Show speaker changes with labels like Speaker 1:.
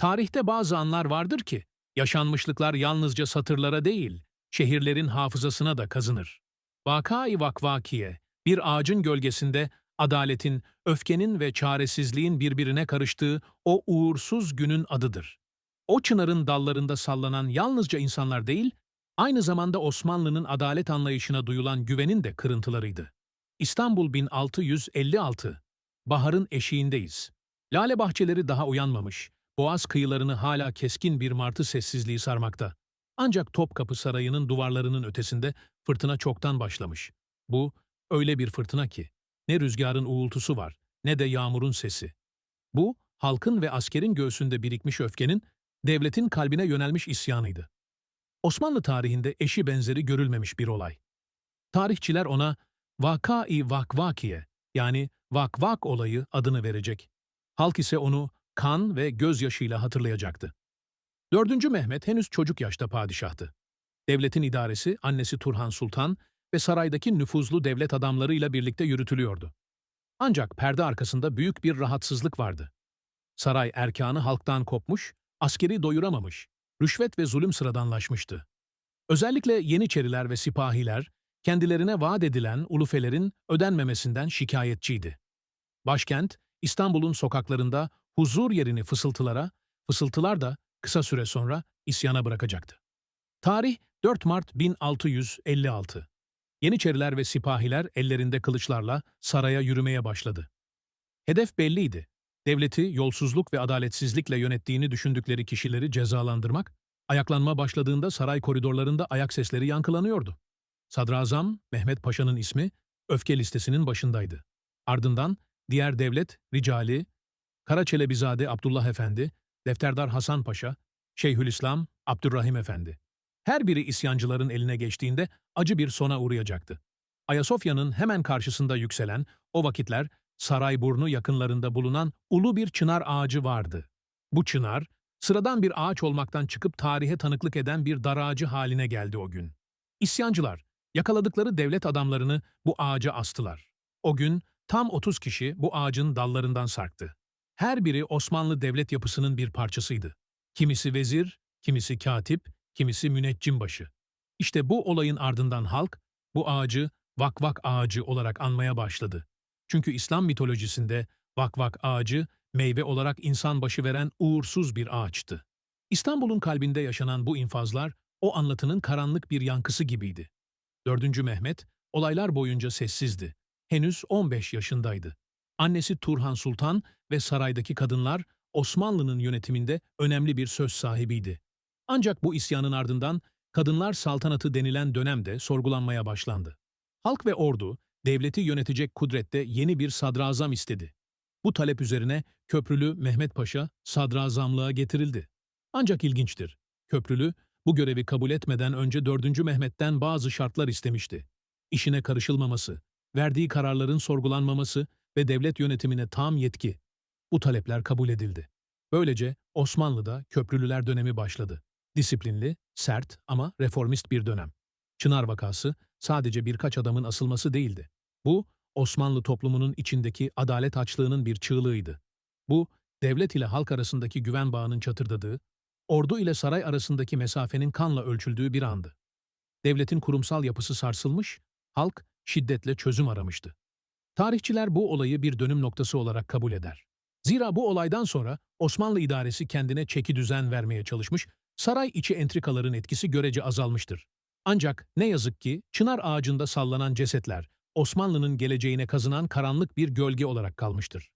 Speaker 1: Tarihte bazı anlar vardır ki, yaşanmışlıklar yalnızca satırlara değil, şehirlerin hafızasına da kazınır. Vakai vakvakiye, bir ağacın gölgesinde adaletin, öfkenin ve çaresizliğin birbirine karıştığı o uğursuz günün adıdır. O çınarın dallarında sallanan yalnızca insanlar değil, aynı zamanda Osmanlı'nın adalet anlayışına duyulan güvenin de kırıntılarıydı. İstanbul 1656, baharın eşiğindeyiz. Lale bahçeleri daha uyanmamış, boğaz kıyılarını hala keskin bir martı sessizliği sarmakta. Ancak Topkapı Sarayı'nın duvarlarının ötesinde fırtına çoktan başlamış. Bu, öyle bir fırtına ki, ne rüzgarın uğultusu var, ne de yağmurun sesi. Bu, halkın ve askerin göğsünde birikmiş öfkenin, devletin kalbine yönelmiş isyanıydı. Osmanlı tarihinde eşi benzeri görülmemiş bir olay. Tarihçiler ona Vakai Vakvakiye yani Vakvak olayı adını verecek. Halk ise onu kan ve gözyaşıyla hatırlayacaktı. 4. Mehmet henüz çocuk yaşta padişahtı. Devletin idaresi annesi Turhan Sultan ve saraydaki nüfuzlu devlet adamlarıyla birlikte yürütülüyordu. Ancak perde arkasında büyük bir rahatsızlık vardı. Saray erkanı halktan kopmuş, askeri doyuramamış, rüşvet ve zulüm sıradanlaşmıştı. Özellikle Yeniçeriler ve sipahiler, kendilerine vaat edilen ulufelerin ödenmemesinden şikayetçiydi. Başkent, İstanbul'un sokaklarında huzur yerini fısıltılara, fısıltılar da kısa süre sonra isyana bırakacaktı. Tarih 4 Mart 1656. Yeniçeriler ve sipahiler ellerinde kılıçlarla saraya yürümeye başladı. Hedef belliydi. Devleti yolsuzluk ve adaletsizlikle yönettiğini düşündükleri kişileri cezalandırmak, ayaklanma başladığında saray koridorlarında ayak sesleri yankılanıyordu. Sadrazam Mehmet Paşa'nın ismi öfke listesinin başındaydı. Ardından diğer devlet ricali, Karaçelebizade Abdullah Efendi, Defterdar Hasan Paşa, Şeyhülislam Abdurrahim Efendi. Her biri isyancıların eline geçtiğinde acı bir sona uğrayacaktı. Ayasofya'nın hemen karşısında yükselen, o vakitler Sarayburnu yakınlarında bulunan ulu bir çınar ağacı vardı. Bu çınar, sıradan bir ağaç olmaktan çıkıp tarihe tanıklık eden bir dar ağacı haline geldi o gün. İsyancılar, yakaladıkları devlet adamlarını bu ağaca astılar. O gün tam 30 kişi bu ağacın dallarından sarktı. Her biri Osmanlı devlet yapısının bir parçasıydı. Kimisi vezir, kimisi katip, kimisi müneccimbaşı. İşte bu olayın ardından halk, bu ağacı vakvak ağacı olarak anmaya başladı. Çünkü İslam mitolojisinde vakvak ağacı, meyve olarak insan başı veren uğursuz bir ağaçtı. İstanbul'un kalbinde yaşanan bu infazlar, o anlatının karanlık bir yankısı gibiydi. 4. Mehmet, olaylar boyunca sessizdi. Henüz 15 yaşındaydı. Annesi Turhan Sultan ve saraydaki kadınlar Osmanlı'nın yönetiminde önemli bir söz sahibiydi. Ancak bu isyanın ardından kadınlar saltanatı denilen dönemde sorgulanmaya başlandı. Halk ve ordu, devleti yönetecek kudrette yeni bir sadrazam istedi. Bu talep üzerine Köprülü Mehmet Paşa sadrazamlığa getirildi. Ancak ilginçtir. Köprülü, bu görevi kabul etmeden önce 4. Mehmet'ten bazı şartlar istemişti. İşine karışılmaması, verdiği kararların sorgulanmaması ve devlet yönetimine tam yetki. Bu talepler kabul edildi. Böylece Osmanlı'da Köprülüler dönemi başladı. Disiplinli, sert ama reformist bir dönem. Çınar vakası sadece birkaç adamın asılması değildi. Bu, Osmanlı toplumunun içindeki adalet açlığının bir çığlığıydı. Bu, devlet ile halk arasındaki güven bağının çatırdadığı, ordu ile saray arasındaki mesafenin kanla ölçüldüğü bir andı. Devletin kurumsal yapısı sarsılmış, halk şiddetle çözüm aramıştı. Tarihçiler bu olayı bir dönüm noktası olarak kabul eder. Zira bu olaydan sonra Osmanlı idaresi kendine çeki düzen vermeye çalışmış, saray içi entrikaların etkisi görece azalmıştır. Ancak ne yazık ki çınar ağacında sallanan cesetler, Osmanlı'nın geleceğine kazınan karanlık bir gölge olarak kalmıştır.